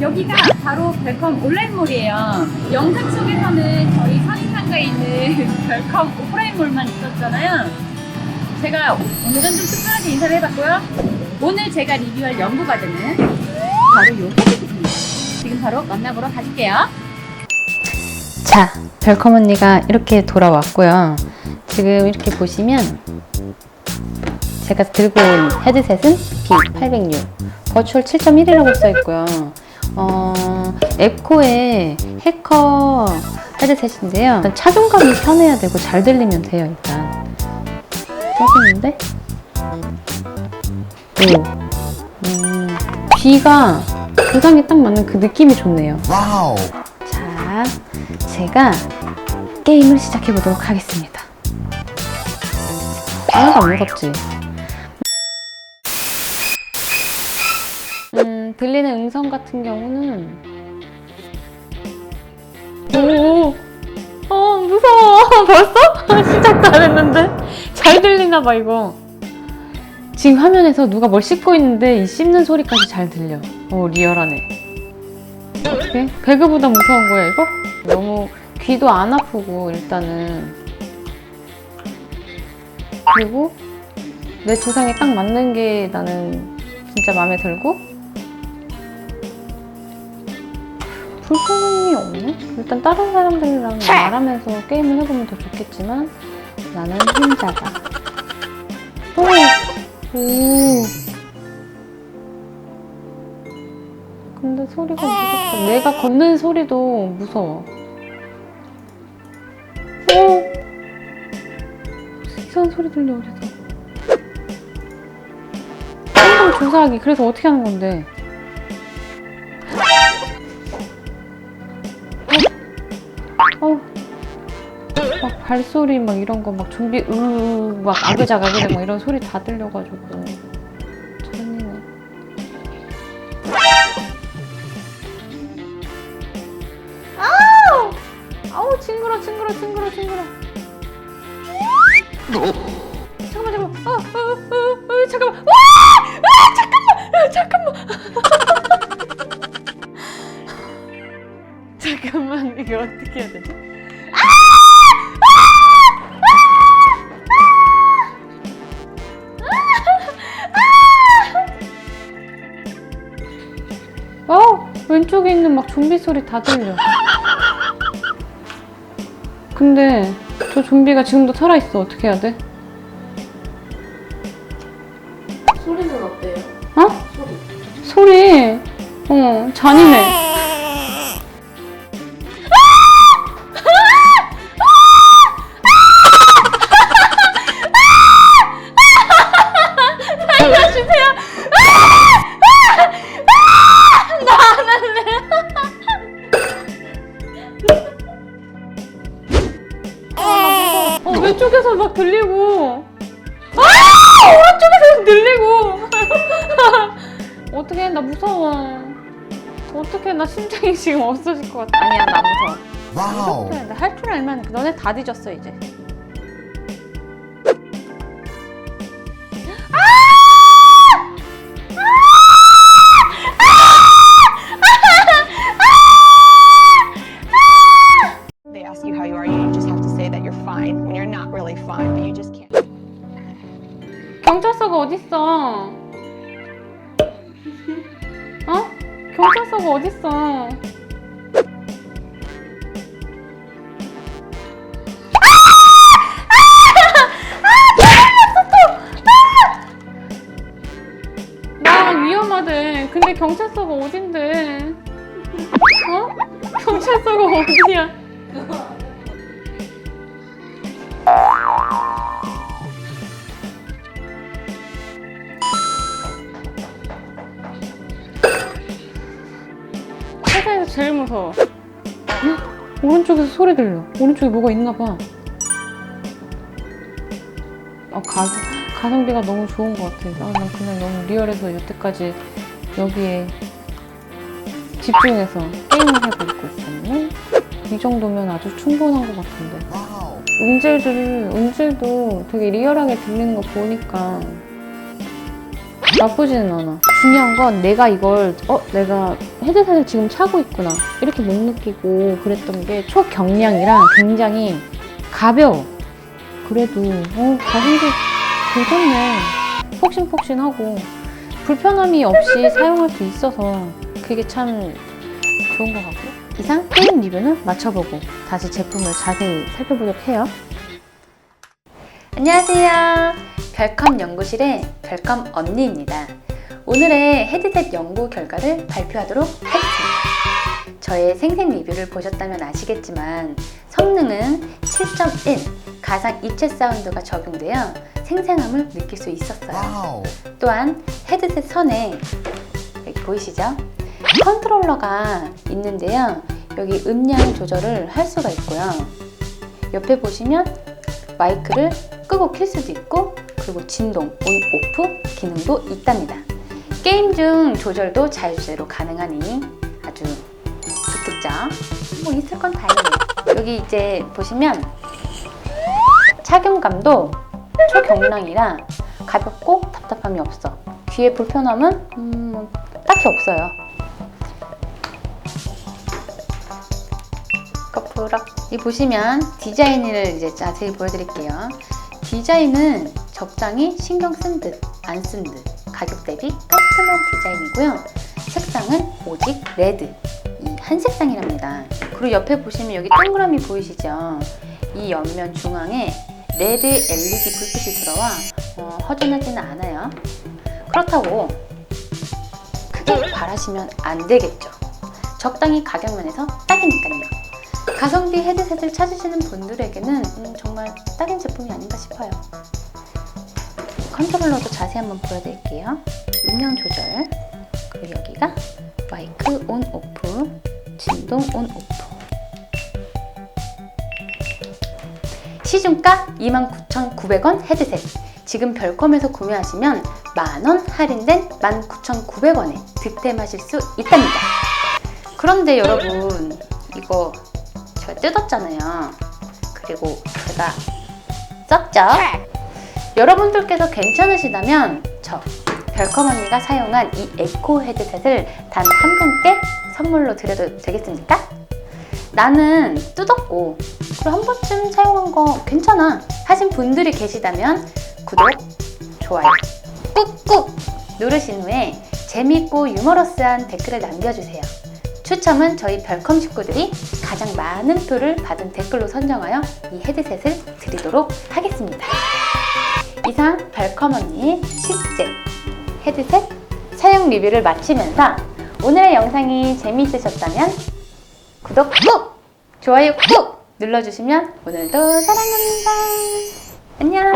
여기가 바로 벨컴 온라인몰이에요. 영상 속에서는 저희 선인상가에 있는 벨컴 오프라인몰만 있었잖아요. 제가 오늘은 좀 특별하게 인사를 해봤고요. 오늘 제가 리뷰할 연구과정은 바로 요 헤드셋입니다. 지금 바로 만나보러 가실게요. 자, 별컴 언니가 이렇게 돌아왔고요. 지금 이렇게 보시면 제가 들고 온 헤드셋은 B806 버추얼 7.1이라고 써 있고요. 어, 에코의 해커 헤드셋인데요. 일단 착용감이 편해야 되고 잘 들리면 돼요, 일단. 써있는데? 오. 음, 귀가 두상에 딱 맞는 그 느낌이 좋네요. Wow. 자, 제가 게임을 시작해 보도록 하겠습니다. 하나도 안 무섭지? 음, 들리는 음성 같은 경우는 오, 어 무서워 벌써 시작도 안 했는데 잘 들리나 봐 이거. 지금 화면에서 누가 뭘 씹고 있는데 이 씹는 소리까지 잘 들려. 오 리얼하네. 어떻게? 배그보다 무서운 거야 이거? 너무 귀도 안 아프고 일단은 그리고 내 조상에 딱 맞는 게 나는 진짜 마음에 들고 불편함이 없네? 일단 다른 사람들이랑 말하면서 게임을 해보면 더 좋겠지만 나는 혼자다 오! 오! 근데 소리가 무섭다. 내가 걷는 소리도 무서워. 오! 이상한 소리 들려, 어디서. 조사하기. 그래서 어떻게 하는 건데? 어? 어. 막 발소리 막 이런 거 막 좀비 으막 아그작아그작 막 이런 소리 다 들려가지고 잔인해. 아우 징그러 징그러 징그러 징그러 잠깐만 잠깐만 어, 어, 어, 어, 잠깐만 와! 아, 잠깐만 아, 잠깐만 잠깐만 이게 어떻게 해야 되지? 어 왼쪽에 있는 막 좀비 소리 다 들려 근데 저 좀비가 지금도 살아 있어. 어떻게 해야 돼? 소리는 어때요? 어? 소리. 어, 잔인해. 왼쪽에서 막 들리고. 아! 오른쪽에서 들리고. 어떻게 나 무서워. 어떻게 나 심장이 지금 없어질 것 같아. 아니야 나 무서워. Wow. 할줄 알면 너네 다 뒤졌어 이제. 어딨어? 어? 경찰서가 어딨어? 근데 경찰서가 어딘데? 어? 경찰서가 어디야? 제일 무서워. 응? 오른쪽에서 소리 들려. 오른쪽에 뭐가 있나 봐. 어, 가, 가성비가 너무 좋은 것 같아. 아, 난 그냥 너무 리얼해서 여태까지 여기에 집중해서 게임을 해고 있고 있었네. 이 정도면 아주 충분한 것 같은데. 음질들, 음질도 되게 리얼하게 들리는 거 보니까 나쁘지는 않아. 중요한 건 내가 이걸 어 내가 헤드셋을 지금 차고 있구나 이렇게 못 느끼고 그랬던 게 초경량이랑 굉장히 가벼워. 그래도 어 가성비 괜찮네. 폭신폭신하고 불편함이 없이 사용할 수 있어서 그게 참 좋은 것 같고 이상 게임 리뷰는 마쳐보고 다시 제품을 자세히 살펴보도록 해요. 안녕하세요. 별컴 연구실의 별컴 언니입니다. 오늘의 헤드셋 연구 결과를 발표하도록 하겠습니다. 저의 생생 리뷰를 보셨다면 아시겠지만 성능은 7.1 가상 입체 사운드가 적용되어 생생함을 느낄 수 있었어요. 또한 헤드셋 선에 여기 보이시죠? 컨트롤러가 있는데요. 여기 음량 조절을 할 수가 있고요. 옆에 보시면 마이크를 끄고 킬 수도 있고 그리고 진동, 온, 오프 기능도 있답니다. 게임 중 조절도 자유제로 가능하니 아주 좋겠죠? 뭐 있을 건 다행이에요. 여기 이제 보시면 착용감도 초경량이라 가볍고 답답함이 없어. 귀에 불편함은 음, 뭐 딱히 없어요. 거푸럭. 이 보시면 디자인을 이제 자세히 보여드릴게요. 디자인은 적당히 신경 쓴 듯, 안 쓴 듯. 가격 대비 깔끔한 디자인이고요. 색상은 오직 레드. 이 한 색상이랍니다. 그리고 옆에 보시면 여기 동그라미 보이시죠? 이 옆면 중앙에 레드 LED 불빛이 들어와 어, 허전하지는 않아요. 그렇다고 크게 바라시면 안 되겠죠. 적당히 가격면에서 딱이니까요. 가성비 헤드셋을 찾으시는 분들에게는 음, 정말 딱인 제품이 아닌가 싶어요. 컨트롤러도 자세히 한번 보여드릴게요. 음량 조절, 그리고 여기가 마이크 온 오프, 진동 온 오프. 시중가 29,900원 헤드셋. 지금 별컴에서 구매하시면 만원 할인된 19,900원에 득템하실 수 있답니다. 그런데 여러분, 이거 제가 뜯었잖아요. 그리고 제가 썼죠? 여러분들께서 괜찮으시다면 저 별컴 언니가 사용한 이 에코 헤드셋을 단 한 분께 선물로 드려도 되겠습니까? 나는 뜯었고 그리고 한 번쯤 사용한 거 괜찮아 하신 분들이 계시다면 구독, 좋아요 꾹꾹 누르신 후에 재미있고 유머러스한 댓글을 남겨주세요. 추첨은 저희 별컴 식구들이 가장 많은 표를 받은 댓글로 선정하여 이 헤드셋을 드리도록 하겠습니다. 이상 별컴 언니의 실제 헤드셋 사용 리뷰를 마치면서 오늘의 영상이 재미있으셨다면 구독 꾹! 좋아요 꾹! 눌러주시면 오늘도 사랑합니다. 안녕!